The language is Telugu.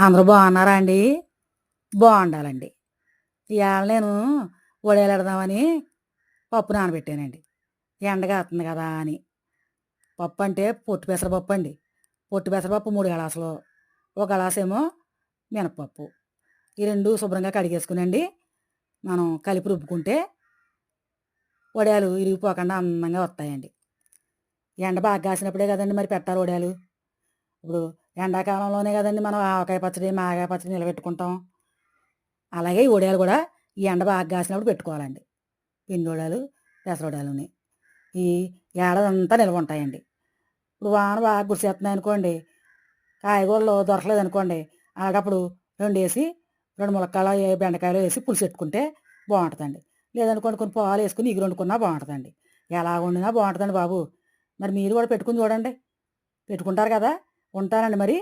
అందరూ బాగున్నారా అండి బాగుండాలండి. ఇవాళ నేను వడియాలు పప్పు నానబెట్టానండి. ఎండగా వస్తుంది కదా అని. పప్పు అంటే పొట్టు పెసరపప్పు అండి. పొట్టు పెసరపప్పు మూడు గలాసులు. ఒక గలాస్ ఏమో మినపప్పు ఈ రెండు శుభ్రంగా కడిగేసుకునండి. మనం కలిపి రుబ్బుకుంటే వడియాలు ఇరిగిపోకుండా అందంగా వస్తాయండి. ఎండ బాగా కాసినప్పుడే కదండి మరి పెట్టాలి వడియాలు ఇప్పుడు ఎండాకాలంలోనే కదండి మనం ఆవకాయ పచ్చడి మాగాయ పచ్చడి నిలబెట్టుకుంటాం. అలాగే ఈ వడియాలు కూడా ఈ ఎండ బాగా కాసినప్పుడు పెట్టుకోవాలండి. పిండి వడియాలు పెసర ఈ ఏడాది అంతా నిల్వ ఉంటాయండి. ఇప్పుడు వాన బాగా గురిసేస్తున్నాయి అనుకోండి కాయగూరలు దొరకలేదు అనుకోండి అలాగప్పుడు రెండు వేసి రెండు ములక్కాయలు ఏ బెండకాయలు వేసి పులుసు పెట్టుకుంటే బాగుంటుందండి. లేదనుకోండి కొన్ని పాలు వేసుకుని ఇగురు వండుకున్నా బాగుంటుందండి. ఎలా వండినా బాగుంటుందండి బాబు. మరి మీరు కూడా పెట్టుకుని చూడండి. పెట్టుకుంటారు కదా. ఉంటానండి మరి.